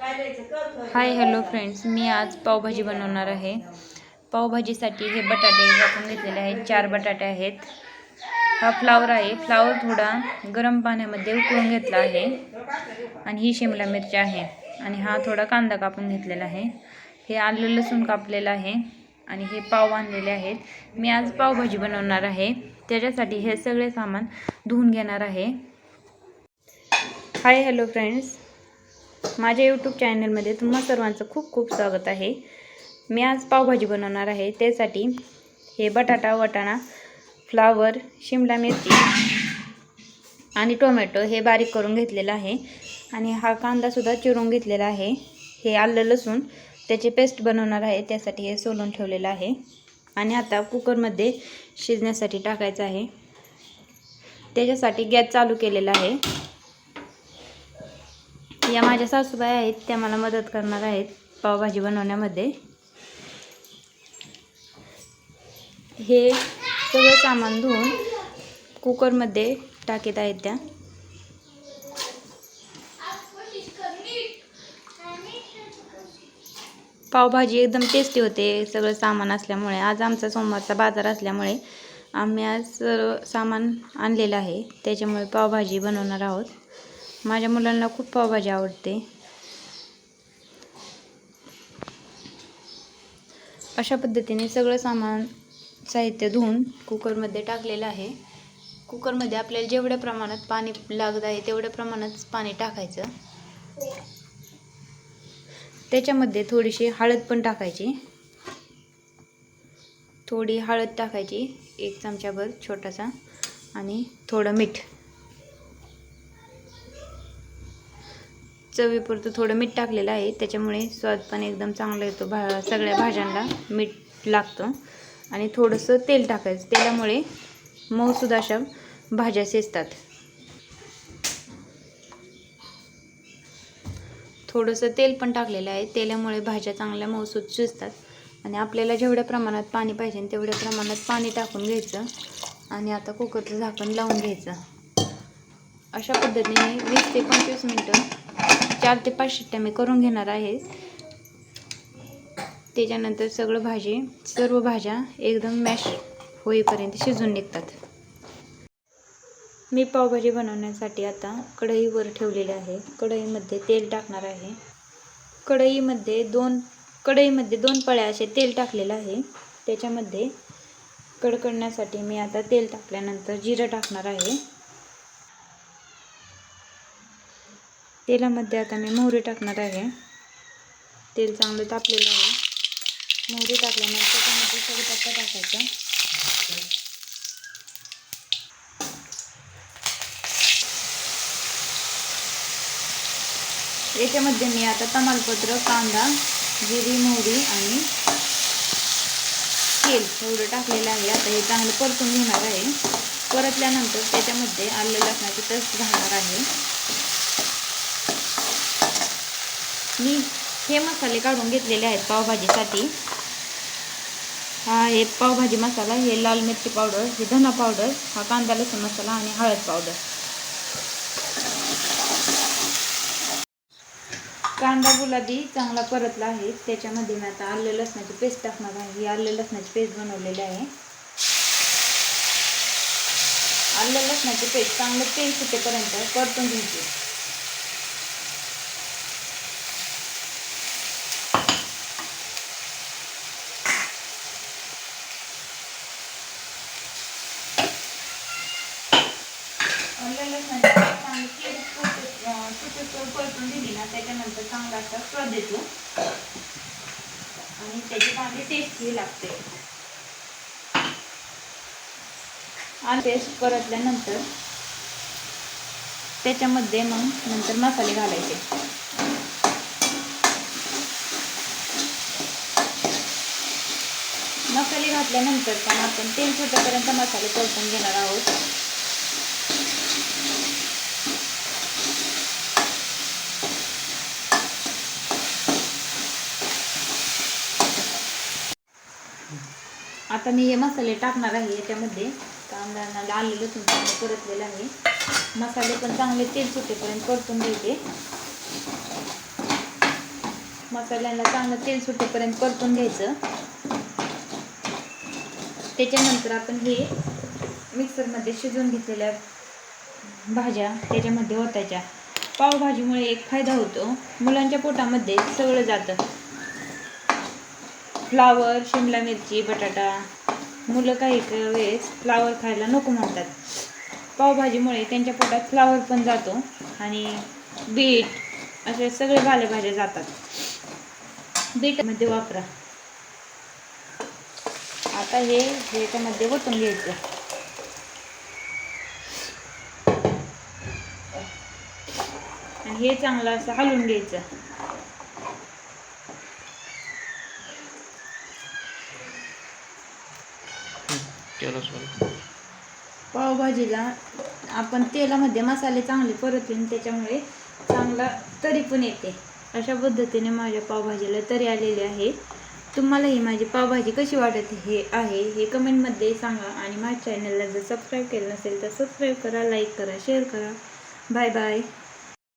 हाय hello friends मी आज पावभाजी बनवणार आहे. पावभाजीसाठी हे बटाटे वापरून घेतलेले आहेत. चार बटाटे आहेत. हा फ्लावर आहे. फ्लावर थोडा गरम पाण्यामध्ये उकळून घेतला आहे. आणि ही शिमला मिरची आहे. आणि हा थोडा कांदा कापून घेतलेला आहे. हे आलं लसूण कापलेलं आहे. आणि हे पाव आणलेले आहेत. मी आज पावभाजी बनवणार आहे. त्याच्यासाठी हे सगळे सामान धुवून घेणार आहे. हाय हॅलो फ्रेंड्स माझ्या यूट्यूब चॅनलमध्ये तुम्हा सर्वांचं खूप खूप स्वागत आहे. मी आज पावभाजी बनवणार आहे. त्यासाठी हे बटाटा वटाणा फ्लावर शिमला मिरची आणि टोमॅटो हे बारीक करून घेतलेलं आहे. आणि हा कांदासुद्धा चिरून घेतलेला आहे. हे आलं लसूण त्याची पेस्ट बनवणार आहे. त्यासाठी हे सोलून ठेवलेलं आहे. आणि आता कुकरमध्ये शिजण्यासाठी टाकायचं आहे. त्याच्यासाठी गॅस चालू केलेला आहे. या माझ्या सासूबाई आहेत त्या मला मदत करणार आहेत पावभाजी बनवण्यामध्ये. हे सगळं सामान धुवून कुकरमध्ये टाकीत आहेत त्या. पावभाजी एकदम टेस्टी होते सगळं सामान असल्यामुळे. आज आमचा सोमवारचा बाजार असल्यामुळे आम्ही आज सर्व सामान आणलेलं आहे. त्याच्यामुळे पावभाजी बनवणार आहोत. माझ्या मुलांना खूप पावभाजी आवडते. अशा पद्धतीने सगळं सामान साहित्य धुवून कुकरमध्ये टाकलेलं आहे. कुकरमध्ये आपल्याला जेवढ्या प्रमाणात पाणी लागत आहे तेवढ्या प्रमाणात पाणी टाकायचं. त्याच्यामध्ये थोडीशी हळद पण टाकायची. थोडी हळद टाकायची एक चमचाभर छोटासा आणि थोडं मीठ. चवीपुरतं थोडं मीठ टाकलेलं आहे. त्याच्यामुळे स्वाद पण एकदम चांगला येतो. भा सगळ्या भाज्यांना मीठ लागतं. आणि थोडंसं तेल टाकायचं. तेलामुळे मऊसुद्धा अशा भाज्या शिजतात. थोडंसं तेल पण टाकलेलं आहे. तेलामुळे भाज्या चांगल्या मऊसूद शिजतात. आणि आपल्याला जेवढ्या प्रमाणात पाणी पाहिजे तेवढ्या प्रमाणात पाणी टाकून घ्यायचं. आणि आता कुकरचं झाकण लावून घ्यायचं. अशा पद्धतीने वीस ते पंचवीस मिनटं चार ते पाच शिट्ट्या मी करून घेणार आहे. त्याच्यानंतर सगळं भाजी सर्व भाज्या एकदम मॅश होईपर्यंत शिजून निघतात. मी पावभाजी बनवण्यासाठी आता कढईवर ठेवलेली आहे. कढईमध्ये तेल टाकणार आहे. कढईमध्ये दोन कढईमध्ये दोन पळ्या असे तेल टाकलेलं आहे. त्याच्यामध्ये कडकडण्यासाठी मी आता तेल टाकल्यानंतर जिरं टाकणार आहे. तेलामध्ये आता मी मोहरी टाकणार आहे. तेल चांगलं तापलेलं आहे. मोहरी टाकल्यानंतर त्यामध्ये कडीपत्ता टाकायचा. याच्यामध्ये मी आता तमालपत्र कांदा जिरी मोहरी आणि तेल एवढं टाकलेलं आहे. आता हे चांगलं परतून घेणार आहे. परतल्यानंतर त्याच्यामध्ये आलं लसणाची पेस्ट घालणार आहे. मी हे मसाले काढून घेतलेले आहेत पावभाजीसाठी. हा हे पावभाजी मसाला हे लाल मिरची पावडर हे धना पावडर हा कांदा लसूण मसाला आणि हळद पावडर. कांदा गुलाबी चांगला परतला आहे. त्याच्यामध्ये मी आता आलं लसणाची पेस्ट टाकणार आहे. ही आलं लसणाची पेस्ट बनवलेली आहे. आलं लसणाची पेस्ट चांगलं तेल सुटेपर्यंत परतून घ्यायची आलं लसणाची पेस्ट चांगली तेल सुटे परतून दिली ना त्याच्यानंतर चांगला असा स्वाद देतो. आणि त्याची चांगली टेस्टही लागते. आणि पेस्ट परतल्यानंतर त्याच्यामध्ये मग नंतर मसाले घालायचे. मसाले घातल्यानंतर पण आपण तेल सुटेपर्यंत मसाले परतून घेणार आहोत. आता मी हे मसाले टाकणार आहे याच्यामध्ये. कांदा लाल लसूण चांगलं परतलेलं आहे. मसाले पण चांगले तेल सुटेपर्यंत परतून घ्यायचे. मसाल्यांना चांगलं तेल सुटेपर्यंत परतून घ्यायचं. त्याच्यानंतर आपण हे मिक्सरमध्ये शिजवून घेतलेल्या भाज्या त्याच्यामध्ये ओतायच्या. पावभाजीमुळे एक फायदा होतो. मुलांच्या पोटामध्ये सगळं जातं. फ्लावर शिमला मिरची बटाटा मुलं काही वेळेस फ्लावर खायला नको म्हणतात. पावभाजीमुळे त्यांच्या पोटात फ्लावर पण जातो आणि बीट असे सगळे पालेभाज्या जातात. बीटमध्ये वापरा. आता हे ह्याच्यामध्ये ओतून घ्यायचं. आणि हे चांगलं असं हलवून घ्यायचं. केलं सॉरी. पावभाजीला आपण तेलामध्ये मसाले चांगले परतून त्याच्यामुळे चांगला तरी पण येते. अशा पद्धतीने माझ्या पावभाजीला तरी आलेली आहे. तुम्हाला ही माझी पावभाजी कशी वाटत हे आहे हे कमेंटमध्ये सांगा आणि माझ्या चॅनलला जर सबस्क्राईब केलं नसेल तर सबस्क्राईब करा लाईक करा शेअर करा. Bye bye.